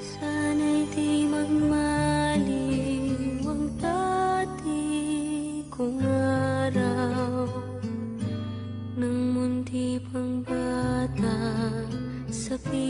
Sana'y di magmaliw ang dati kong araw. Nang munti pang bata sa piling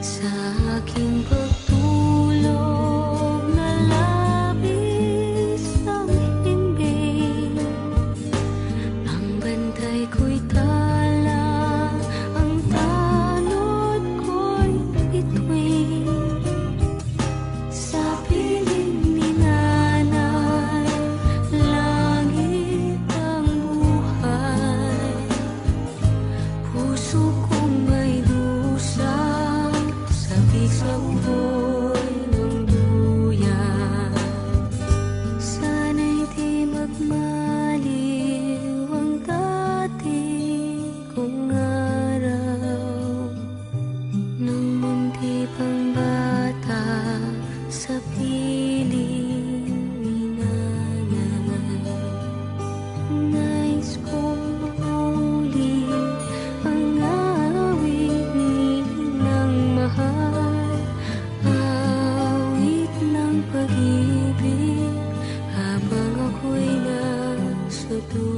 想 satu